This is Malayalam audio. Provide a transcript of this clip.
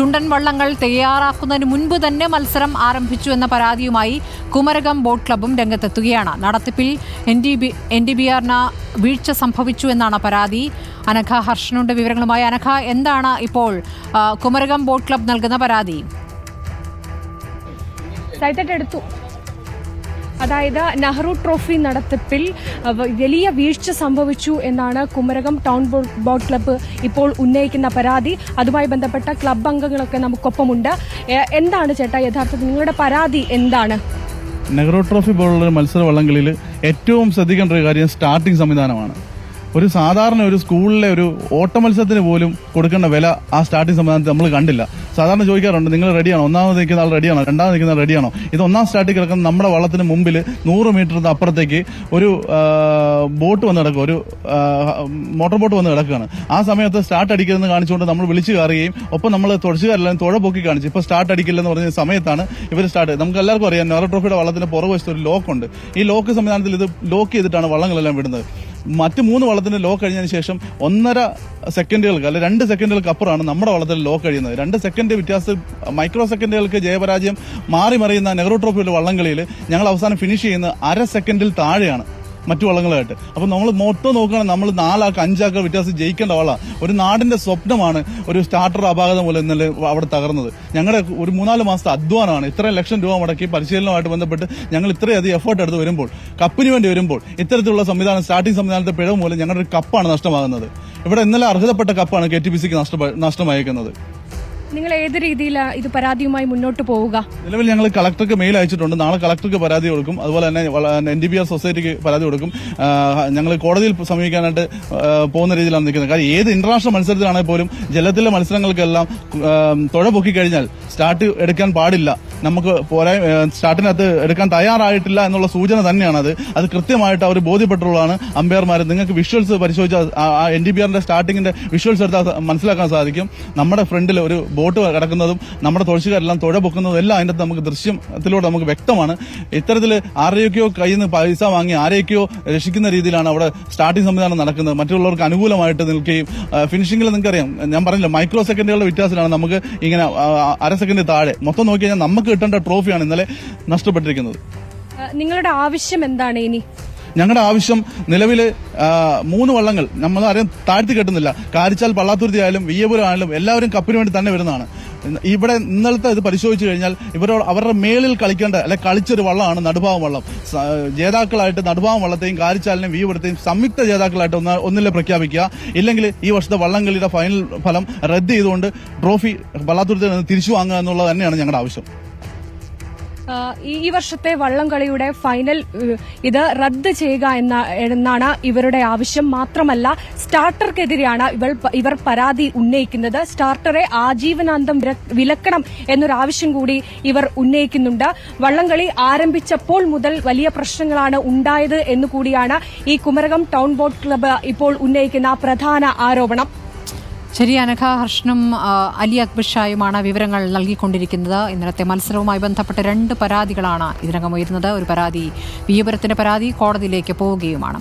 ചുണ്ടൻ വള്ളങ്ങൾ തയ്യാറാക്കുന്നതിന് മുൻപ് തന്നെ മത്സരം ആരംഭിച്ചു എന്ന പരാതിയുമായി കുമരകം ബോട്ട് ക്ലബും രംഗത്തെത്തുകയാണ്. നടത്തിപ്പിൽ N D B N D B ആറിന് വീഴ്ച സംഭവിച്ചു എന്നാണ് പരാതി. അനഘ ഹർഷനുണ്ട് വിവരങ്ങളുമായി. അനഘ എന്താണ് ഇപ്പോൾ കുമരകം ബോട്ട് ക്ലബ് നൽകുന്ന പരാതി? എടുത്തു അതായത് നെഹ്റു ട്രോഫി നടത്തിപ്പിൽ വലിയ വീഴ്ച സംഭവിച്ചു എന്നാണ് കുമരകം ടൗൺ ബോട്ട് ക്ലബ്ബ് ഇപ്പോൾ ഉന്നയിക്കുന്ന പരാതി. അതുമായി ബന്ധപ്പെട്ട ക്ലബ് അംഗങ്ങളൊക്കെ നമുക്കൊപ്പമുണ്ട്. എന്താണ് ചേട്ടാ യഥാർത്ഥത്തിൽ നിങ്ങളുടെ പരാതി എന്താണ്? നെഹ്റു ട്രോഫി പോലുള്ള മത്സര വള്ളംകളിയിൽ ഏറ്റവും ശ്രദ്ധിക്കേണ്ട ഒരു കാര്യം സ്റ്റാർട്ടിംഗ് സംവിധാനമാണ്. ഒരു സാധാരണ ഒരു സ്കൂളിലെ ഒരു ഓട്ട മത്സരത്തിന് പോലും കൊടുക്കേണ്ട വില ആ സ്റ്റാർട്ടിംഗ് സംവിധാനത്തിൽ നമ്മൾ കണ്ടില്ല. സാധാരണ ചോദിക്കാറുണ്ട് നിങ്ങൾ റെഡിയാണോ ഒന്നാമത് നിൽക്കുന്ന ആൾ റെഡിയാണോ രണ്ടാമത് നിൽക്കുന്ന റെഡിയാണോ ഇത് ഒന്നാം സ്റ്റാർട്ടിൽ കിടക്കുന്ന നമ്മുടെ വള്ളത്തിന് മുമ്പിൽ നൂറ് മീറ്റർ അപ്പുറത്തേക്ക് ഒരു ബോട്ട് വന്ന് കിടക്കും. ഒരു മോട്ടോർ ബോട്ട് വന്ന് കിടക്കുകയാണ്. ആ സമയത്ത് സ്റ്റാർട്ട് അടിക്കരുതെന്ന് കാണിച്ചുകൊണ്ട് നമ്മൾ വിളിച്ചു കയറുകയും ഒപ്പം നമ്മൾ തുടച്ചുകാരെല്ലാം തുഴ പൊക്കി കാണിച്ചു. ഇപ്പോൾ സ്റ്റാർട്ട് അടിക്കില്ലെന്ന് പറഞ്ഞ സമയത്താണ് ഇവർ സ്റ്റാർട്ട് നമുക്ക് എല്ലാവർക്കും അറിയാം നെറോ ട്രോഫിയുടെ വള്ളത്തിന് പുറകുവശത്ത് ഒരു ലോക്ക് ഉണ്ട്. ഈ ലോക്ക് സംവിധാനത്തിൽ ഇത് ലോക്ക് ചെയ്തിട്ടാണ് വള്ളങ്ങളെല്ലാം വിടുന്നത്. മറ്റ് മൂന്ന് വള്ളത്തിന്റെ ലോ കഴിഞ്ഞതിന് ശേഷം ഒന്നര സെക്കൻഡുകൾക്ക് അല്ലെ രണ്ട് സെക്കൻഡുകൾക്ക് അപ്പുറമാണ് നമ്മുടെ വള്ളത്തിൽ ലോ കഴിയുന്നത്. രണ്ട് സെക്കൻഡ് വ്യത്യാസം മൈക്രോ സെക്കൻഡുകൾക്ക് ജയപരാജയം മാറി മറിയുന്ന നെഹ്റു ട്രോഫിയുടെ വള്ളംകളിയിൽ ഞങ്ങൾ അവസാനം ഫിനിഷ് ചെയ്യുന്നത് അര സെക്കൻഡിൽ താഴെയാണ്. മറ്റു വള്ളങ്ങളായിട്ട്. അപ്പൊ നമ്മൾ മൊത്തം നോക്കുകയാണെങ്കിൽ നമ്മൾ നാലാൾക്ക് അഞ്ചാൾക്ക് വ്യത്യാസം ജയിക്കേണ്ട വള്ളമാണ് ഒരു നാടിന്റെ സ്വപ്നമാണ് ഒരു സ്റ്റാർട്ടർ അപാകത മൂലം ഇന്നലെ അവിടെ തകർന്നത്. ഞങ്ങളുടെ ഒരു മൂന്നാൽ മാസത്തെ അധ്വാനമാണ്. ഇത്രയും ലക്ഷം രൂപ മുടക്കി പരിശീലനവുമായിട്ട് ബന്ധപ്പെട്ട് ഞങ്ങൾ ഇത്രയധികം എഫേർട്ട് എടുത്ത് വരുമ്പോൾ കപ്പിന് വേണ്ടി വരുമ്പോൾ ഇത്തരത്തിലുള്ള സംവിധാനം സ്റ്റാർട്ടിംഗ് സംവിധാനത്തെ പിഴവ് മൂലം ഞങ്ങളുടെ ഒരു കപ്പാണ് നഷ്ടമാകുന്നത്. ഇവിടെ ഇന്നലെ അർഹതപ്പെട്ട കപ്പാണ് കെ ടി പി സിക്ക് നഷ്ടമായേക്കുന്നത്. നിങ്ങൾ ഏത് രീതിയിലാണ് ഇത് പരാതിയുമായി മുന്നോട്ട് പോവുക? നിലവിൽ ഞങ്ങൾ കളക്ടർക്ക് മെയിൽ അയച്ചിട്ടുണ്ട്. നാളെ കളക്ടർക്ക് പരാതി കൊടുക്കും. അതുപോലെ തന്നെ എൻ ഡി ബി ആർ സൊസൈറ്റിക്ക് പരാതി കൊടുക്കും. ഞങ്ങൾ കോടതിയിൽ സമീപിക്കാനായിട്ട് പോകുന്ന രീതിയിലാണ് നിൽക്കുന്നത്. കാര്യം ഏത് ഇന്റർനാഷണൽ മത്സരത്തിലാണെങ്കിൽ പോലും ജലത്തിലെ മത്സരങ്ങൾക്കെല്ലാം തുഴ പൊക്കി കഴിഞ്ഞാൽ സ്റ്റാർട്ട് എടുക്കാൻ പാടില്ല. നമുക്ക് പോരാ സ്റ്റാർട്ടിനകത്ത് എടുക്കാൻ തയ്യാറായിട്ടില്ല എന്നുള്ള സൂചന തന്നെയാണ് അത് കൃത്യമായിട്ട് അവർ ബോധ്യപ്പെട്ടുള്ളതാണ് അമ്പയർമാർ നിങ്ങൾക്ക് വിഷ്വൽസ് പരിശോധിച്ചാൽ എൻ ഡി ബി ആറിന്റെ സ്റ്റാർട്ടിങ്ങിന്റെ വിഷ്വൽസ് എടുത്താൽ മനസ്സിലാക്കാൻ സാധിക്കും. നമ്മുടെ ഫ്രണ്ടിൽ ഒരു ബോട്ട് കിടക്കുന്നതും നമ്മുടെ തുഴച്ചുകാരെല്ലാം തുഴ പൊക്കുന്നതും എല്ലാം അതിന്റെ നമുക്ക് ദൃശ്യത്തിലൂടെ നമുക്ക് വ്യക്തമാണ്. ഇത്തരത്തിൽ ആരെയൊക്കെയോ കയ്യിൽ നിന്ന് പൈസ വാങ്ങി ആരെയൊക്കെയോ രക്ഷിക്കുന്ന രീതിയിലാണ് അവിടെ സ്റ്റാർട്ടിംഗ് സംവിധാനം നടക്കുന്നത്. മറ്റുള്ളവർക്ക് അനുകൂലമായിട്ട് നിൽക്കുകയും ഫിനിഷിംഗിൽ നിങ്ങൾക്കറിയാം ഞാൻ പറഞ്ഞില്ല മൈക്രോ സെക്കൻഡുകളുടെ വ്യത്യാസത്തിലാണ് നമുക്ക് ഇങ്ങനെ അര സെക്കൻഡ് താഴെ. മൊത്തം നോക്കി കഴിഞ്ഞാൽ കിട്ടേണ്ട ട്രോഫിയാണ് ഇന്നലെ നഷ്ടപ്പെട്ടിരിക്കുന്നത്. നിങ്ങളുടെ ആവശ്യം എന്താണ് ഇനി? ഞങ്ങളുടെ ആവശ്യം നിലവിൽ മൂന്ന് വള്ളങ്ങൾ. നമ്മൾ ആരെയും താഴ്ത്തി കെട്ടുന്നില്ല. കാരിച്ചാൽ പള്ളാത്തുരുത്തി ആയാലും വിയ്യപുരം ആയാലും എല്ലാവരും കപ്പിന് വേണ്ടി തന്നെ വരുന്നതാണ്. ഇവിടെ ഇന്നലത്തെ ഇത് പരിശോധിച്ചു കഴിഞ്ഞാൽ ഇവരോട് അവരുടെ മേളിൽ കളിക്കേണ്ട അല്ലെ കളിച്ചൊരു വള്ളമാണ് നടുഭാവം വള്ളം. ജേതാക്കളായിട്ട് നടുഭാവം വള്ളത്തെയും കാരിച്ചാലിനെയും വിയ്യപുരത്തെയും സംയുക്ത ജേതാക്കളായിട്ട് ഒന്ന് ഒന്നിലെ പ്രഖ്യാപിക്കുക. ഇല്ലെങ്കിൽ ഈ വർഷത്തെ വള്ളംകളിയുടെ ഫൈനൽ ഫലം റദ്ദ് ചെയ്തുകൊണ്ട് ട്രോഫി പള്ളാത്തുരുത്തിൽ നിന്ന് തിരിച്ചു വാങ്ങുക എന്നുള്ളത് തന്നെയാണ് ഞങ്ങളുടെ ആവശ്യം. ഈ വർഷത്തെ വള്ളംകളിയുടെ ഫൈനൽ ഇത് റദ്ദ് ചെയ്യുക എന്ന എന്നാണ് ഇവരുടെ ആവശ്യം. മാത്രമല്ല സ്റ്റാർട്ടർക്കെതിരെയാണ് ഇവർ ഇവർ പരാതി ഉന്നയിക്കുന്നത്. സ്റ്റാർട്ടറെ ആജീവനാന്തം വിലക്കണം എന്നൊരാവശ്യം കൂടി ഇവർ ഉന്നയിക്കുന്നുണ്ട്. വള്ളംകളി ആരംഭിച്ചപ്പോൾ മുതൽ വലിയ പ്രശ്നങ്ങളാണ് ഉണ്ടായത് എന്നുകൂടിയാണ് ഈ കുമരകം ടൗൺ ബോട്ട് ക്ലബ്ബ് ഇപ്പോൾ ഉന്നയിക്കുന്ന പ്രധാന ആരോപണം. ശരി അനഘ ഹർഷനും അലി അക്ബർ ഷായുമാണ് വിവരങ്ങൾ നൽകിക്കൊണ്ടിരിക്കുന്നത്. ഇന്നലത്തെ മത്സരവുമായി ബന്ധപ്പെട്ട രണ്ട് പരാതികളാണ് ഇതിനകം ഉയരുന്നത്. ഒരു പരാതി വിയപുരത്തിന്റെ പരാതി കോടതിയിലേക്ക് പോവുകയുമാണ്.